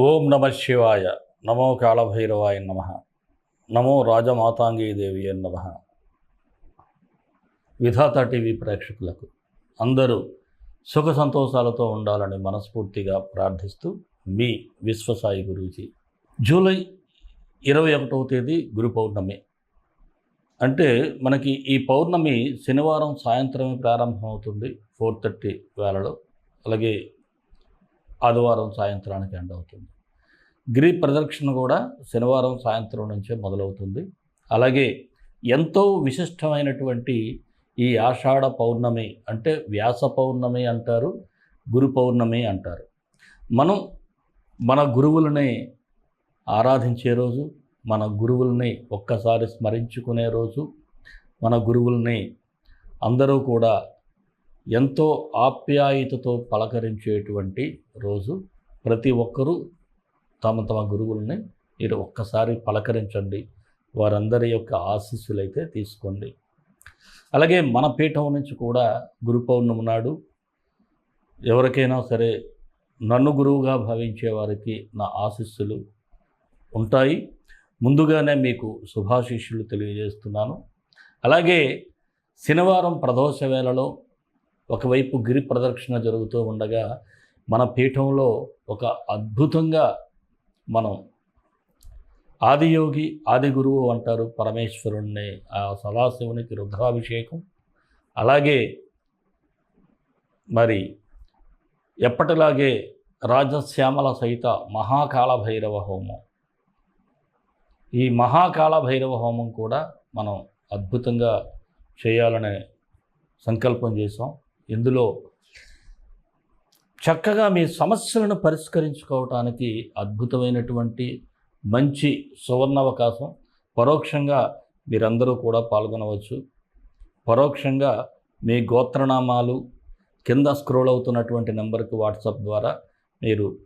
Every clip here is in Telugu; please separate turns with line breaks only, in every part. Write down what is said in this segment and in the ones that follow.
ఓం నమ శివాయ. నమో కాళభైరవాయ నమ. నమో రాజమాతాంగీదేవి నమ. విధాత టీవీ ప్రేక్షకులకు అందరూ సుఖ సంతోషాలతో ఉండాలని మనస్ఫూర్తిగా ప్రార్థిస్తూ మీ విశ్వసాయి గురూజీ జూలై ఇరవై ఒకటవ తేదీ గురు పౌర్ణమి. అంటే మనకి ఈ పౌర్ణమి శనివారం సాయంత్రమే ప్రారంభమవుతుంది ఫోర్ థర్టీ వేళలో. అలాగే ఆదివారం సాయంత్రానికి ఎండ్ అవుతుంది. గిరి ప్రదక్షిణ కూడా శనివారం సాయంత్రం నుంచే మొదలవుతుంది. అలాగే ఎంతో విశిష్టమైనటువంటి ఈ ఆషాఢ పౌర్ణమి అంటే వ్యాస పౌర్ణమి అంటారు గురు పౌర్ణమి అంటారు. మనం మన గురువులని ఆరాధించే రోజు మన గురువుల్ని ఒక్కసారి స్మరించుకునే రోజు మన గురువుల్ని అందరూ కూడా ఎంతో ఆప్యాయతతో పలకరించేటువంటి రోజు. ప్రతి ఒక్కరూ తమ తమ గురువుల్ని మీరు ఒక్కసారి పలకరించండి. వారందరి యొక్క ఆశీస్సులైతే తీసుకోండి. అలాగే మన పీఠం నుంచి కూడా గురు పౌర్ణమి నాడు ఎవరికైనా సరే నన్ను గురువుగా భావించే వారికి నా ఆశీస్సులు ఉంటాయి. ముందుగానే మీకు శుభాశీస్సులు తెలియజేస్తున్నాను. అలాగే శనివారం ప్రదోష వేళలో ఒకవైపు గిరి ప్రదక్షిణ జరుగుతూ ఉండగా మన పీఠంలో ఒక అద్భుతంగా మనం ఆదియోగి ఆది గురువు అంటారు పరమేశ్వరుణ్ణి. ఆ సదాశివునికి రుద్రాభిషేకం. అలాగే మరి ఎప్పటిలాగే రాజశ్యామల సహిత మహాకాల భైరవ హోమం. ఈ మహాకాల భైరవ హోమం కూడా మనం అద్భుతంగా చేయాలనే సంకల్పం చేసాం ఇందులో చక్కగా మీ సమస్యలను పరిష్కరించుకోవటానికి అద్భుతమైనటువంటి మంచి సువర్ణావకాశం. పరోక్షంగా మీరందరూ కూడా పాల్గొనవచ్చు. పరోక్షంగా మీ గోత్రనామాలు కింద స్క్రోల్ అవుతున్నటువంటి నెంబర్కి వాట్సాప్ ద్వారా మీరు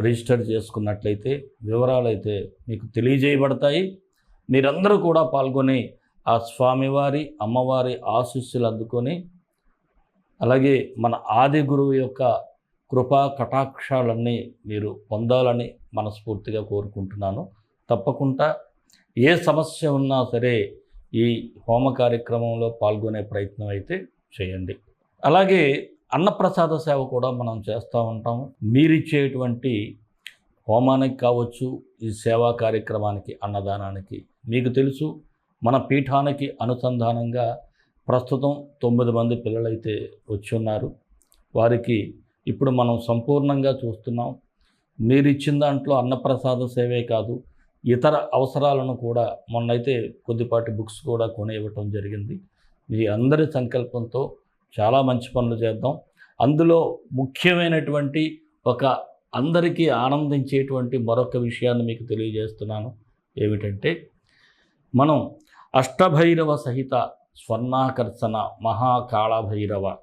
రిజిస్టర్ చేసుకున్నట్లయితే వివరాలు అయితే మీకు తెలియజేయబడతాయి. మీరందరూ కూడా పాల్గొని ఆ స్వామివారి అమ్మవారి ఆశీస్సులు అందుకొని అలాగే మన ఆది గురువు యొక్క కృపా కటాక్షాలన్నీ మీరు పొందాలని మనస్ఫూర్తిగా కోరుకుంటున్నాను. తప్పకుండా ఏ సమస్య ఉన్నా సరే ఈ హోమ కార్యక్రమంలో పాల్గొనే ప్రయత్నం అయితే చేయండి. అలాగే అన్నప్రసాద సేవ కూడా మనం చేస్తూ ఉంటాము. మీరిచ్చేటువంటి హోమానికి కావచ్చు ఈ సేవా కార్యక్రమానికి అన్నదానానికి మీకు తెలుసు మన పీఠానికి అనుసంధానంగా ప్రస్తుతం తొమ్మిది మంది పిల్లలైతే వచ్చి ఉన్నారు వారికి ఇప్పుడు మనం సంపూర్ణంగా చూస్తున్నాం. మీరు ఇచ్చిన దాంట్లో అన్నప్రసాద సేవే కాదు ఇతర అవసరాలను కూడా మొన్నైతే కొద్దిపాటి బుక్స్ కూడా కొని ఇవ్వటం జరిగింది. మీ అందరి సంకల్పంతో చాలా మంచి పనులు చేద్దాం. అందులో ముఖ్యమైనటువంటి ఒక అందరికీ ఆనందించేటువంటి మరొక విషయాన్ని మీకు తెలియజేస్తున్నాను. ఏమిటంటే మనం అష్టభైరవ సహిత స్వర్ణాకర్షణ మహాకాళభైరవ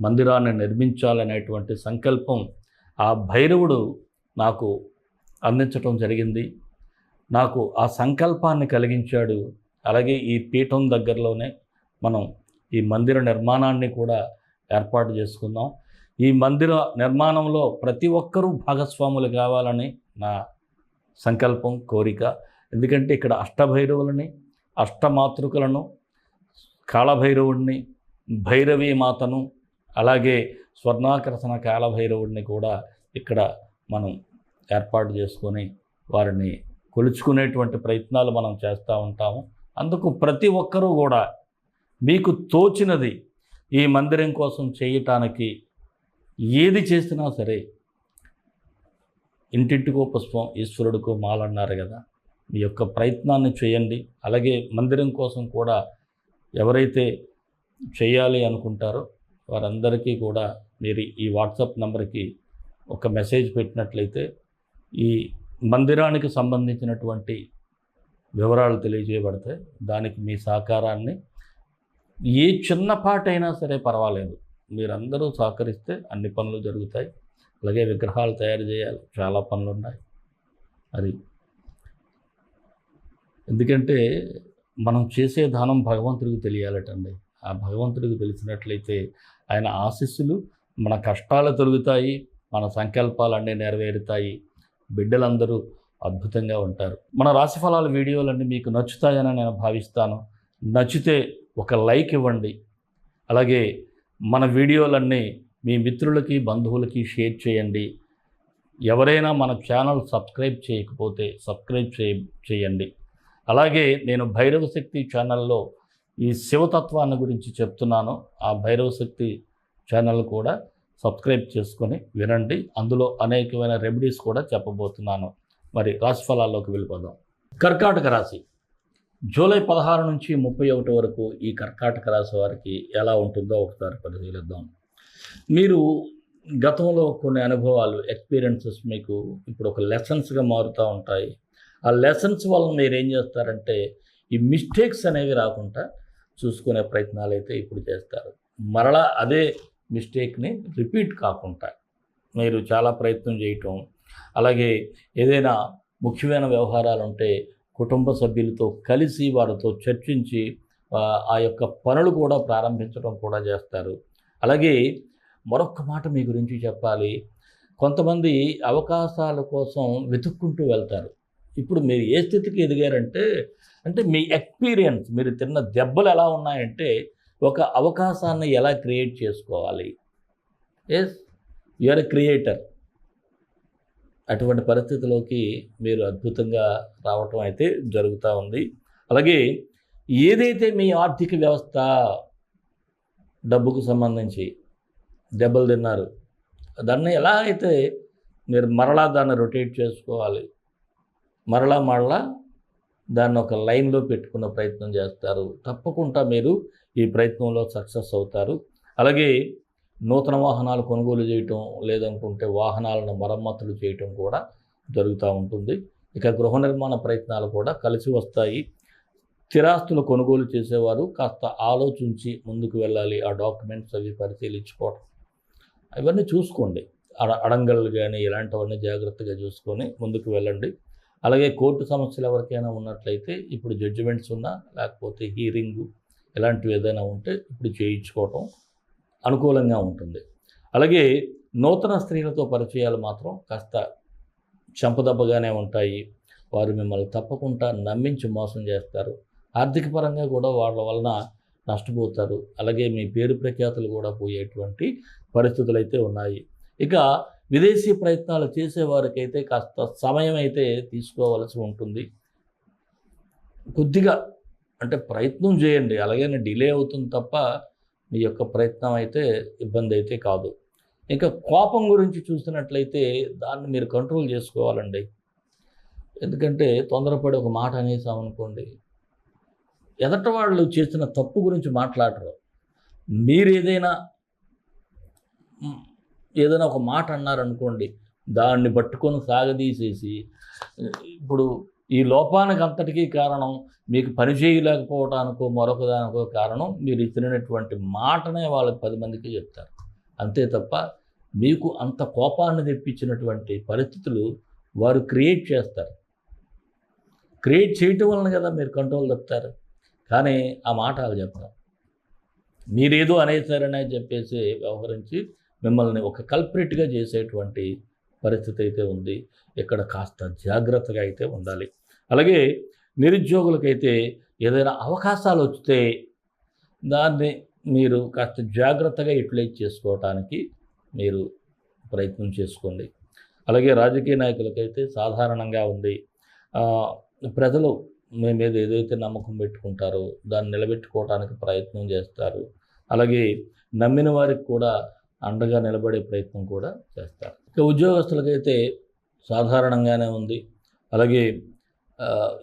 మందిరాన్ని నిర్మించాలనేటువంటి సంకల్పం ఆ భైరవుడు నాకు అందించటం జరిగింది. నాకు ఆ సంకల్పాన్ని కలిగించాడు. అలాగే ఈ పీఠం దగ్గరలోనే మనం ఈ మందిర నిర్మాణాన్ని కూడా ఏర్పాటు చేసుకుందాం. ఈ మందిర నిర్మాణంలో ప్రతి ఒక్కరూ భాగస్వాములు కావాలని నా సంకల్పం కోరిక. ఎందుకంటే ఇక్కడ అష్టభైరవులని అష్టమాతృకలను కాళభైరవుడిని భైరవీ మాతను అలాగే స్వర్ణాకర్షణ కాళభైరవుడిని కూడా ఇక్కడ మనం ఏర్పాటు చేసుకొని వారిని కొలుచుకునేటువంటి ప్రయత్నాలు మనం చేస్తూ ఉంటాము. అందుకు ప్రతి ఒక్కరూ కూడా మీకు తోచినది ఈ మందిరం కోసం చేయటానికి ఏది చేసినా సరే ఇంటింటికో పుష్పం ఈశ్వరుడికో మాలన్నారు కదా. మీ యొక్క ప్రయత్నాన్ని చేయండి. అలాగే మందిరం కోసం కూడా ఎవరైతే చేయాలి అనుకుంటారో వారందరికీ కూడా మీరు ఈ వాట్సాప్ నెంబర్కి ఒక మెసేజ్ పెట్టినట్లయితే ఈ మందిరానికి సంబంధించినటువంటి వివరాలు తెలియజేయబడతాయి. దానికి మీ సహకారాన్ని ఏ చిన్నపాటైనా సరే పర్వాలేదు. మీరందరూ సహకరిస్తే అన్ని పనులు జరుగుతాయి. అలాగే విగ్రహాలు తయారు చేయాలి. చాలా పనులు ఉన్నాయి అది ఎందుకంటే మనం చేసే దానం భగవంతుడికి తెలియాలటండి. ఆ భగవంతుడికి తెలిసినట్లయితే ఆయన ఆశీస్సులు మన కష్టాలు తొలుగుతాయి మన సంకల్పాలు అన్నీ నెరవేరుతాయి. బిడ్డలందరూ అద్భుతంగా ఉంటారు. మన రాశిఫలాల వీడియోలన్నీ మీకు నచ్చుతాయని నేను భావిస్తాను. నచ్చితే ఒక లైక్ ఇవ్వండి. అలాగే మన వీడియోలన్నీ మీ మిత్రులకి బంధువులకి షేర్ చేయండి. ఎవరైనా మన ఛానల్ సబ్స్క్రైబ్ చేయకపోతే సబ్స్క్రైబ్ చేయ చేయండి. అలాగే నేను భైరవ శక్తి ఛానల్లో ఈ శివతత్వాన్ని గురించి చెప్తున్నాను. ఆ భైరవ శక్తి ఛానల్ కూడా సబ్స్క్రైబ్ చేసుకొని వినండి. అందులో అనేకమైన రెమెడీస్ కూడా చెప్పబోతున్నాను. మరి రాశిఫలాల్లోకి వెళ్ళిపోదాం. కర్కాటక రాశి. జూలై పదహారు నుంచి ముప్పై ఒకటి వరకు ఈ కర్కాటక రాశి వారికి ఎలా ఉంటుందో ఒకసారి పరిశీలిద్దాం. మీరు గతంలో కొన్ని అనుభవాలు ఎక్స్పీరియన్సెస్ మీకు ఇప్పుడు ఒక లెసన్స్గా మారుతూ ఉంటాయి. ఆ లెసన్స్ వల్ల మీరు ఏం చేస్తారంటే ఈ మిస్టేక్స్ అనేవి రాకుండా చూసుకునే ప్రయత్నాలు అయితే ఇప్పుడు చేస్తారు. మరలా అదే మిస్టేక్ని రిపీట్ కాకుండా మీరు చాలా ప్రయత్నం చేయటం అలాగే ఏదైనా ముఖ్యమైన వ్యవహారాలు ఉంటే కుటుంబ సభ్యులతో కలిసి వారితో చర్చించి ఆ, యొక్క పనులు కూడా ప్రారంభించడం కూడా చేస్తారు. అలాగే మరొక మాట మీ గురించి చెప్పాలి. కొంతమంది అవకాశాల కోసం వెతుక్కుంటూ వెళ్తారు. ఇప్పుడు మీరు ఏ స్థితికి ఎదిగారంటే అంటే మీ ఎక్స్పీరియన్స్ మీరు తిన్న దెబ్బలు ఎలా ఉన్నాయంటే ఒక అవకాశాన్ని ఎలా క్రియేట్ చేసుకోవాలి? ఎస్ యువర్ ఎ క్రియేటర్ అటువంటి పరిస్థితిలోకి మీరు అద్భుతంగా రావటం అయితే జరుగుతూ ఉంది. అలాగే ఏదైతే మీ ఆర్థిక వ్యవస్థ డబ్బుకు సంబంధించి దెబ్బలు తిన్నారు దాన్ని ఎలా అయితే మీరు మరలా దాన్ని రొటేట్ చేసుకోవాలి? మరలా మరలా దాన్ని ఒక లైన్లో పెట్టుకున్న ప్రయత్నం చేస్తారు. తప్పకుండా మీరు ఈ ప్రయత్నంలో సక్సెస్ అవుతారు. అలాగే నూతన వాహనాలు కొనుగోలు చేయటం లేదనుకుంటే వాహనాలను మరమ్మతులు చేయటం కూడా జరుగుతూ ఉంటుంది. ఇక గృహ నిర్మాణ ప్రయత్నాలు కూడా కలిసి వస్తాయి. స్థిరాస్తులు కొనుగోలు చేసేవారు కాస్త ఆలోచించి ముందుకు వెళ్ళాలి ఆ డాక్యుమెంట్స్ అవి పరిశీలించుకోవడం ఇవన్నీ చూసుకోండి. అడ అడంగళ్ళు కానీ ఇలాంటివన్నీ జాగ్రత్తగా చూసుకొని ముందుకు వెళ్ళండి. అలాగే కోర్టు సమస్యలు ఎవరికైనా ఉన్నట్లయితే ఇప్పుడు జడ్జిమెంట్స్ ఉన్నా లేకపోతే హీరింగు ఇలాంటివి ఏదైనా ఉంటే ఇప్పుడు చేయించుకోవటం అనుకూలంగా ఉంటుంది. అలాగే నూతన స్త్రీలతో పరిచయాలు మాత్రం కాస్త చంపదెబ్బగానే ఉంటాయి. వారు మిమ్మల్ని తప్పకుండా నమ్మించి మోసం చేస్తారు. ఆర్థిక పరంగా కూడా వాళ్ళ వలన నష్టపోతారు. అలాగే మీ పేరు ప్రఖ్యాతులు కూడా పోయేటువంటి పరిస్థితులు అయితే ఉన్నాయి. ఇక విదేశీ ప్రయత్నాలు చేసేవారికైతే కాస్త సమయం అయితే తీసుకోవలసి ఉంటుంది. కొద్దిగా అంటే ప్రయత్నం చేయండి. అలాగే డిలే అవుతుంది తప్ప మీ యొక్క ప్రయత్నం అయితే ఇబ్బంది అయితే కాదు. ఇంకా కోపం గురించి చూసినట్లయితే దాన్ని మీరు కంట్రోల్ చేసుకోవాలండి. ఎందుకంటే తొందరపడి ఒక మాట అనేసామనుకోండి ఎదట వాళ్ళు చేసిన తప్పు గురించి మాట్లాడరు. మీరు ఏదైనా ఒక మాట అన్నారనుకోండి దాన్ని పట్టుకొని సాగదీసేసి ఇప్పుడు ఈ లోపానికి అంతటికీ కారణం మీకు పని చేయలేకపోవటానికో మరొక దానికో కారణం మీరు ఇచ్చినటువంటి మాటనే వాళ్ళకి పది మందికి చెప్తారు. అంతే తప్ప మీకు అంత కోపాన్ని తెప్పించినటువంటి పరిస్థితులు వారు క్రియేట్ చేస్తారు. క్రియేట్ చేయటం వలన కదా మీరు కంట్రోల్ తప్పుతారు. కానీ ఆ మాట వాళ్ళు చెప్పరు. మీరేదో అనేసారనే చెప్పేసి వ్యవహరించి మిమ్మల్ని ఒక కల్ప్రిట్గా చేసేటువంటి పరిస్థితి అయితే ఉంది. ఇక్కడ కాస్త జాగ్రత్తగా అయితే ఉండాలి. అలాగే నిరుద్యోగులకైతే ఏదైనా అవకాశాలు వస్తే దాన్ని మీరు కాస్త జాగ్రత్తగా యూటిలైజ్ చేసుకోవటానికి మీరు ప్రయత్నం చేసుకోండి. అలాగే రాజకీయ నాయకులకైతే సాధారణంగా ఉంది. ప్రజలు మీ మీద ఏదైతే నమ్మకం పెట్టుకుంటారో దాన్ని నిలబెట్టుకోవడానికి ప్రయత్నం చేస్తారు. అలాగే నమ్మిన వారికి కూడా అండగా నిలబడే ప్రయత్నం కూడా చేస్తారు. ఇక ఉద్యోగస్తులకైతే సాధారణంగానే ఉంది. అలాగే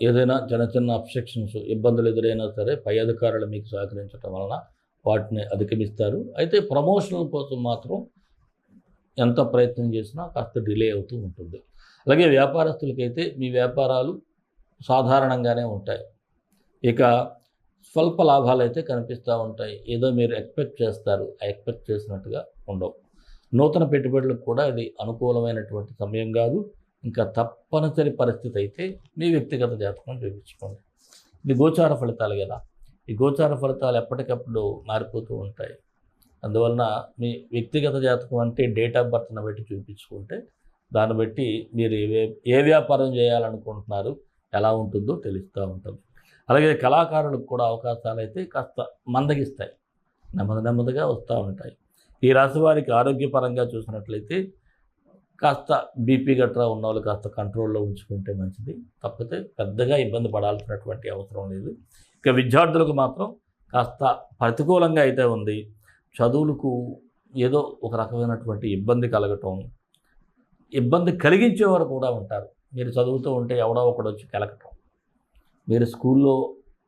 ఏదైనా చిన్న చిన్న అబ్స్ట్రక్షన్స్ ఇబ్బందులు ఎదురైనా సరే పై అధికారులు మీకు సహకరించడం వలన వాటిని అధిగమిస్తారు. అయితే ప్రమోషన్ల కోసం మాత్రం ఎంత ప్రయత్నం చేసినా కాస్త డిలే అవుతూ ఉంటుంది. అలాగే వ్యాపారస్తులకైతే మీ వ్యాపారాలు సాధారణంగానే ఉంటాయి. ఇక స్వల్ప లాభాలు అయితే కనిపిస్తూ ఉంటాయి. ఏదో మీరు ఎక్స్పెక్ట్ చేస్తారు. ఆ ఎక్స్పెక్ట్ చేసినట్టుగా ఉండవు. నూతన పెట్టుబడులకు కూడా ఇది అనుకూలమైనటువంటి సమయం కాదు. ఇంకా తప్పనిసరి పరిస్థితి అయితే మీ వ్యక్తిగత జాతకం చూపించుకోండి. ఇది గోచార ఫలితాలు కదా. ఈ గోచార ఫలితాలు ఎప్పటికప్పుడు మారిపోతూ ఉంటాయి. అందువలన మీ వ్యక్తిగత జాతకం అంటే డేట్ ఆఫ్ బర్త్ను బట్టి చూపించుకుంటే దాన్ని బట్టి మీరు ఏ ఏ వ్యాపారం చేయాలనుకుంటున్నారు ఎలా ఉంటుందో తెలుస్తూ ఉంటుంది అలాగే కళాకారులకు కూడా అవకాశాలు అయితే కాస్త మందగిస్తాయి. నెమ్మది నెమ్మదిగా వస్తూ ఉంటాయి. ఈ రాశి వారికి ఆరోగ్యపరంగా చూసినట్లయితే కాస్త బీపీ గట్రా ఉన్న వాళ్ళు కాస్త కంట్రోల్లో ఉంచుకుంటే మంచిది. తప్పితే పెద్దగా ఇబ్బంది పడాల్సినటువంటి అవసరం లేదు. ఇక విద్యార్థులకు మాత్రం కాస్త ప్రతికూలంగా అయితే ఉంది. చదువులకు ఏదో ఒక రకమైనటువంటి ఇబ్బంది కలగటం ఇబ్బంది కలిగించేవారు కూడా ఉంటారు. మీరు చదువుతూ ఉంటే ఎవడో ఒకడు వచ్చి కలగటం మీరు స్కూల్లో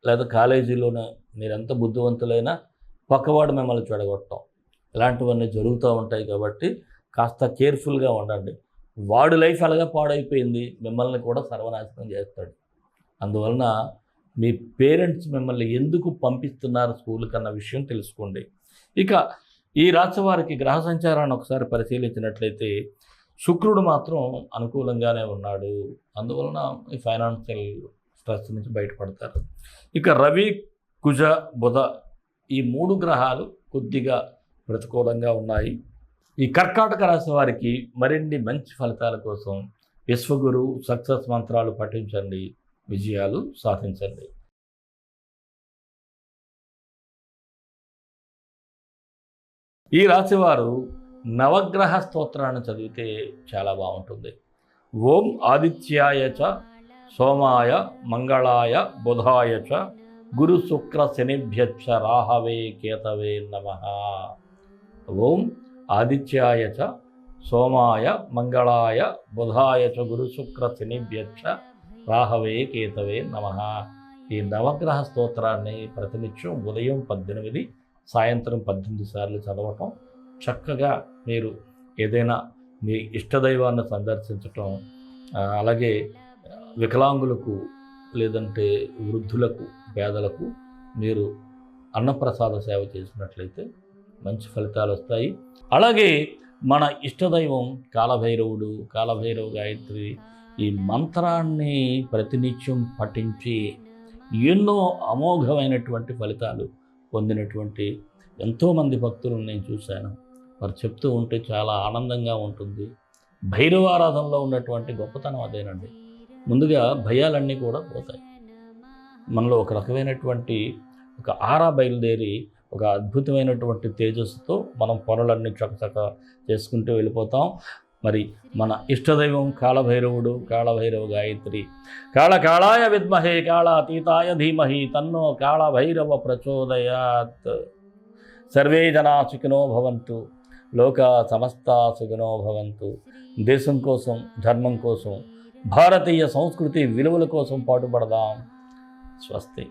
లేదా కాలేజీలోనే మీరు ఎంత బుద్ధివంతులైనా పక్కవాడు మిమ్మల్ని చెడగొట్టడం. ఇలాంటివన్నీ జరుగుతూ ఉంటాయి కాబట్టి కాస్త కేర్ఫుల్గా ఉండండి. వాడు లైఫ్ అలాగా పాడైపోయింది మిమ్మల్ని కూడా సర్వనాశనం చేస్తాడు. అందువలన మీ పేరెంట్స్ మిమ్మల్ని ఎందుకు పంపిస్తున్నారు స్కూల్కి అన్న విషయం తెలుసుకోండి. ఇక ఈ రాశి వారికి గ్రహ సంచారాన్ని ఒకసారి పరిశీలించినట్లయితే శుక్రుడు మాత్రం అనుకూలంగానే ఉన్నాడు. అందువలన ఈ ఫైనాన్షియల్ స్ట్రెస్ నుంచి బయటపడతారు. ఇక రవి కుజ బుధ ఈ మూడు గ్రహాలు కొద్దిగా ప్రతికూలంగా ఉన్నాయి. ఈ కర్కాటక రాశి వారికి మరిన్ని మంచి ఫలితాల కోసం విశ్వగురు సక్సెస్ మంత్రాలు పఠించండి. విజయాలు సాధించండి. ఈ రాశివారు నవగ్రహ స్తోత్రాన్ని చదివితే చాలా బాగుంటుంది. ఓం ఆదిత్యాయ చ సోమాయ మంగళాయ బుధాయ చ గురు శుక్ర శనిభ్యచ్చ రాహవే కేతవే నమ. ఓం ఆదిత్యాయ చ సోమాయ మంగళాయ బుధాయ చ గురు రాహవే కేతవే నమ. ఈ నవగ్రహ స్తోత్రాన్ని ప్రతినిత్యం ఉదయం పద్దెనిమిది సాయంత్రం పద్దెనిమిది సార్లు చదవటం చక్కగా మీరు ఏదైనా మీ ఇష్టదైవాన్ని సందర్శించటం అలాగే వికలాంగులకు లేదంటే వృద్ధులకు పేదలకు మీరు అన్నప్రసాద సేవ చేసినట్లయితే మంచి ఫలితాలు వస్తాయి. అలాగే మన ఇష్టదైవం కాలభైరవుడు కాలభైరవ గాయత్రి ఈ మంత్రాన్ని ప్రతినిత్యం పఠించి ఎన్నో అమోఘమైనటువంటి ఫలితాలు పొందినటువంటి ఎంతోమంది భక్తులను నేను చూశాను. వారు చెప్తూ ఉంటే చాలా ఆనందంగా ఉంటుంది. భైరవారాధనలో ఉన్నటువంటి గొప్పతనం అదేనండి. ముందుగా భయాలన్నీ కూడా పోతాయి. మనలో ఒక రకమైనటువంటి ఒక ఆరా బయలుదేరి ఒక అద్భుతమైనటువంటి తేజస్సుతో మనం పనులన్నీ చకచక చేసుకుంటూ వెళ్ళిపోతాం. మరి మన ఇష్టదైవం కాళభైరవుడు కాళభైరవ గాయత్రి కాళ కాళాయ విద్మహే కాళాతీతాయ ధీమహి తన్నో కాళభైరవ ప్రచోదయాత్. సర్వే జనా సుఖినో భవంతు లోక సమస్త సుఖినో భవంతు. దేశం కోసం ధర్మం కోసం భారతీయ సంస్కృతి విలువల కోసం పాటుపడదాం. స్వస్తి.